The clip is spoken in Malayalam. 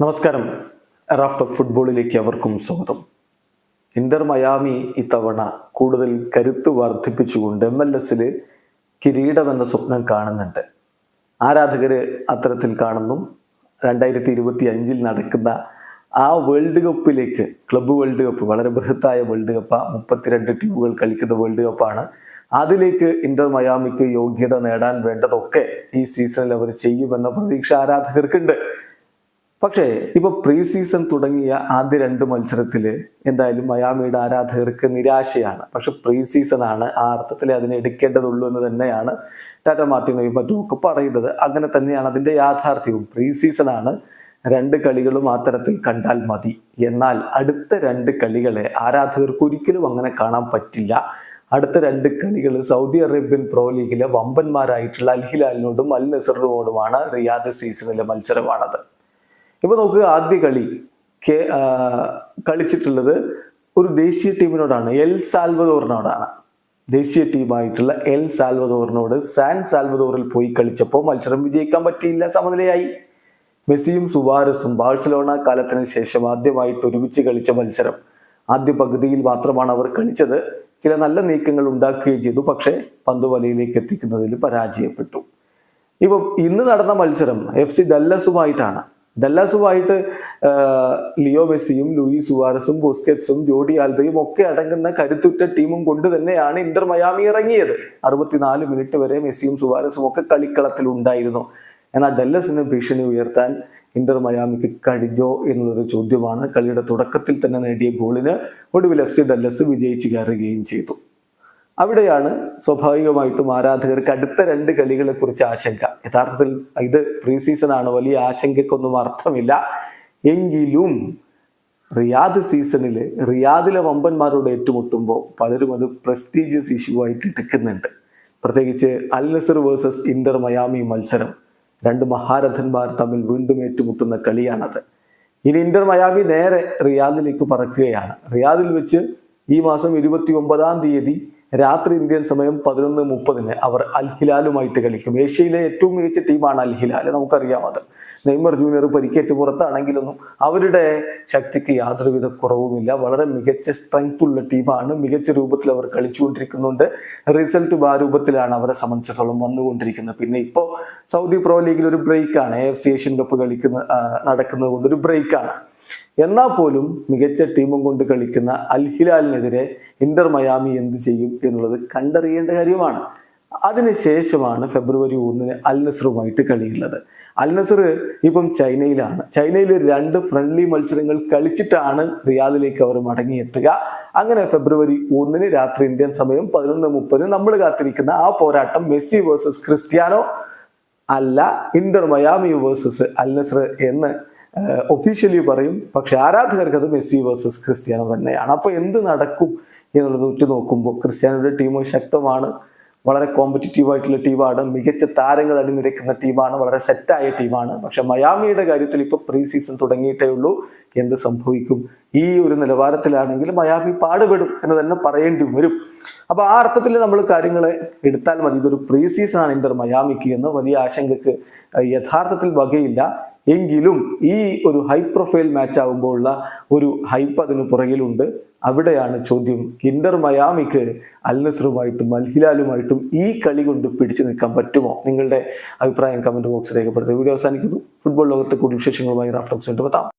നമസ്കാരം. റാഫ് ടോക്ക് ഫുട്ബോളിലേക്ക് അവർക്കും സ്വാഗതം. ഇന്റർ മയാമി ഇത്തവണ കൂടുതൽ കരുത്ത് വർദ്ധിപ്പിച്ചുകൊണ്ട് എം എൽ എസിൽ കിരീടമെന്ന സ്വപ്നം കാണുന്നുണ്ട്. ആരാധകർ അത്തരത്തിൽ കാണുന്നു. രണ്ടായിരത്തി ഇരുപത്തി അഞ്ചിൽ നടക്കുന്ന ആ വേൾഡ് കപ്പിലേക്ക് ക്ലബ്ബ് വേൾഡ് കപ്പ് വളരെ ബൃഹത്തായ വേൾഡ് കപ്പാണ് മുപ്പത്തിരണ്ട് ടീമുകൾ കളിക്കുന്ന വേൾഡ് കപ്പാണ്. അതിലേക്ക് ഇന്റർ മയാമിക്ക് യോഗ്യത നേടാൻ വേണ്ടതൊക്കെ ഈ സീസണിൽ അവർ ചെയ്യുമെന്ന പ്രതീക്ഷ ആരാധകർക്കുണ്ട്. പക്ഷേ ഇപ്പൊ പ്രീ സീസൺ തുടങ്ങിയ ആദ്യ രണ്ട് മത്സരത്തിൽ എന്തായാലും മയാമിയുടെ ആരാധകർക്ക് നിരാശയാണ്. പക്ഷെ പ്രീ സീസൺ ആണ് ആ അർത്ഥത്തിൽ അതിനെ എടുക്കേണ്ടതുള്ളൂ എന്ന് തന്നെയാണ് ടാറ്റ മാർട്ടിനോയും മറ്റുമൊക്കെ പറയുന്നത്. അങ്ങനെ തന്നെയാണ് അതിന്റെ യാഥാർത്ഥ്യവും. പ്രീ സീസൺ ആണ് രണ്ട് കളികളും ആ തരത്തിൽ കണ്ടാൽ മതി. എന്നാൽ അടുത്ത രണ്ട് കളികളെ ആരാധകർക്ക് ഒരിക്കലും അങ്ങനെ കാണാൻ പറ്റില്ല. അടുത്ത രണ്ട് കളികൾ സൗദി അറേബ്യൻ പ്രോ ലീഗിലെ വമ്പന്മാരായിട്ടുള്ള അൽ ഹിലാലിനോടും അൽ നസറിനോടുമാണ് റിയാദ് സീസണിലെ മത്സരമാണത്. ഇപ്പൊ നോക്കുക ആദ്യ കളി കെ കളിച്ചിട്ടുള്ളത് ഒരു ദേശീയ ടീമിനോടാണ് എൽ സാൽവദോറിനോടാണ്. ദേശീയ ടീമായിട്ടുള്ള എൽ സാൽവദോറിനോട് സാൻ സാൽവദോറിൽ പോയി കളിച്ചപ്പോൾ മത്സരം വിജയിക്കാൻ പറ്റിയില്ല സമനിലയായി. മെസ്സിയും സുവാരസും ബാഴ്സലോണ കാലത്തിന് ശേഷം ആദ്യമായിട്ട് ഒരുമിച്ച് കളിച്ച മത്സരം. ആദ്യ പകുതിയിൽ മാത്രമാണ് അവർ കളിച്ചത്. ചില നല്ല നീക്കങ്ങൾ ഉണ്ടാക്കുകയും ചെയ്തു പക്ഷേ പന്ത് വലയിലേക്ക് എത്തിക്കുന്നതിൽ പരാജയപ്പെട്ടു. ഇപ്പം ഇന്ന് നടന്ന മത്സരം എഫ് സി ഡല്ലസുമായിട്ടാണ്. ഡല്ലസുമായിട്ട് ലിയോ മെസ്സിയും ലൂയി സുവാരസും ബുസ്കറ്റ്സും ജോഡി ആൽബയും ഒക്കെ അടങ്ങുന്ന കരുത്തുറ്റ ടീമും കൊണ്ട് തന്നെയാണ് ഇന്റർ മയാമി ഇറങ്ങിയത്. അറുപത്തിനാല് മിനിറ്റ് വരെ മെസ്സിയും സുവാരസും ഒക്കെ കളിക്കളത്തിൽ ഉണ്ടായിരുന്നു. എന്നാൽ ഡല്ലസിന് ഭീഷണി ഉയർത്താൻ ഇന്റർ മയാമിക്ക് കഴിഞ്ഞോ എന്നുള്ളൊരു ചോദ്യമാണ്. കളിയുടെ തുടക്കത്തിൽ തന്നെ നേടിയ ഗോളിന് ഒടുവിൽ എഫ് സി ഡല്ലസ് വിജയിച്ചു കയറുകയും ചെയ്തു. അവിടെയാണ് സ്വാഭാവികമായിട്ടും ആരാധകർക്ക് അടുത്ത രണ്ട് കളികളെ കുറിച്ച് ആശങ്ക. യഥാർത്ഥത്തിൽ ഇത് പ്രീ സീസൺ ആണ്. വലിയ ആശങ്കക്കൊന്നും അർത്ഥമില്ല. എങ്കിലും റിയാദ് സീസണിൽ റിയാദിലെ വമ്പന്മാരോട് ഏറ്റുമുട്ടുമ്പോൾ പലരും അത് പ്രസ്റ്റീജിയസ് ഇഷ്യൂ ആയിട്ട് എടുക്കുന്നുണ്ട്. പ്രത്യേകിച്ച് Al Nassr versus Inter Miami മത്സരം. രണ്ട് മഹാരഥന്മാർ തമ്മിൽ വീണ്ടും ഏറ്റുമുട്ടുന്ന കളിയാണത്. ഇനി ഇന്റർ മയാമി നേരെ റിയാദിലേക്ക് പറക്കുകയാണ്. റിയാദിൽ വെച്ച് ഈ മാസം ഇരുപത്തി ഒമ്പതാം തീയതി രാത്രി ഇന്ത്യൻ സമയം പതിനൊന്ന് മുപ്പതിന് അവർ അൽഹിലാലുമായിട്ട് കളിക്കും. ഏഷ്യയിലെ ഏറ്റവും മികച്ച ടീമാണ് അൽ ഹിലാൽ നമുക്കറിയാം അത്. നെയ്മർ ജൂനിയർ പരിക്കേറ്റ് പുറത്താണെങ്കിലൊന്നും അവരുടെ ശക്തിക്ക് യാതൊരുവിധ കുറവുമില്ല. വളരെ മികച്ച സ്ട്രെങ്ത് ഉള്ള ടീമാണ്. മികച്ച രൂപത്തിൽ അവർ കളിച്ചുകൊണ്ടിരിക്കുന്നുണ്ട്. റിസൾട്ട് ആ രൂപത്തിലാണ് അവരെ സംബന്ധിച്ചിടത്തോളം വന്നുകൊണ്ടിരിക്കുന്നത്. പിന്നെ ഇപ്പോൾ സൗദി പ്രോ ലീഗിൽ ഒരു ബ്രേക്കാണ് എഫ് സി ഏഷ്യൻ കപ്പ് കളിക്കുന്ന നടക്കുന്നത് കൊണ്ട് ഒരു ബ്രേക്കാണ് എന്നാൽ പോലും മികച്ച ടീമും കൊണ്ട് കളിക്കുന്ന അൽഹിലാലിനെതിരെ ഇന്റർ മയാമി എന്ത് ചെയ്യും എന്നുള്ളത് കണ്ടറിയേണ്ട കാര്യമാണ്. അതിനുശേഷമാണ് ഫെബ്രുവരി ഒന്നിന് അൽ നസറുമായിട്ട് കളിയുള്ളത്. അൽ നസർ ഇപ്പം ചൈനയിലാണ്. ചൈനയിൽ രണ്ട് ഫ്രണ്ട്ലി മത്സരങ്ങൾ കളിച്ചിട്ടാണ് റിയാദിലേക്ക് അവർ മടങ്ങിയെത്തുക. അങ്ങനെ ഫെബ്രുവരി ഒന്നിന് രാത്രി ഇന്ത്യൻ സമയം പതിനൊന്ന് മുപ്പതിന് നമ്മൾ കാത്തിരിക്കുന്ന ആ പോരാട്ടം മെസ്സി വേഴ്സസ് ക്രിസ്ത്യാനോ അല്ല Inter Miami versus Al Nassr എന്ന് ഒഫീഷ്യലി പറയും പക്ഷെ ആരാധകർക്ക് അത് മെസ്സി വേഴ്സസ് ക്രിസ്ത്യാനോ തന്നെയാണ്. അപ്പോൾ എന്ത് നടക്കും എന്നുള്ളത് ഉറ്റു നോക്കുമ്പോൾ ക്രിസ്ത്യാനോയുടെ ടീം ശക്തമാണ് വളരെ കോമ്പറ്റീറ്റീവ് ആയിട്ടുള്ള ടീമാണ് മികച്ച താരങ്ങൾ അണിനിരക്കുന്ന ടീമാണ് വളരെ സെറ്റായ ടീമാണ് പക്ഷെ മയാമിയുടെ കാര്യത്തിൽ ഇപ്പോൾ പ്രീ സീസൺ തുടങ്ങിയിട്ടേ ഉള്ളൂ. എന്ത് സംഭവിക്കും? ഈ ഒരു നിലവാരത്തിലാണെങ്കിൽ മയാമി പാടുപെടും എന്ന് തന്നെ പറയേണ്ടി വരും. അപ്പൊ ആ അർത്ഥത്തിൽ നമ്മൾ കാര്യങ്ങളെ എടുത്താൽ മതി. ഇതൊരു പ്രീ സീസൺ ആണ് ഇന്റർ മയാമിക്ക് എന്ന്. വലിയ ആശങ്കക്ക് യഥാർത്ഥത്തിൽ വകയില്ല. എങ്കിലും ഈ ഒരു ഹൈ പ്രൊഫൈൽ മാച്ച് ആകുമ്പോഴുള്ള ഒരു ഹൈപ്പ് അതിന് പുറകിലുണ്ട്. അവിടെയാണ് ചോദ്യം ഇന്റർ മയാമിക്ക് അൽനസറുമായിട്ടും അൽഹിലാലുമായിട്ടും ഈ കളി കൊണ്ട് പിടിച്ചു നിൽക്കാൻ പറ്റുമോ? നിങ്ങളുടെ അഭിപ്രായം കമന്റ് ബോക്സ് രേഖപ്പെടുത്തുക. വീഡിയോ അവസാനിക്കുന്നു. ഫുട്ബോൾ ലോകത്തെ കൂടുതൽ വിശേഷങ്ങളുമായി റാഫ്റ്റോക്സ് പത്താം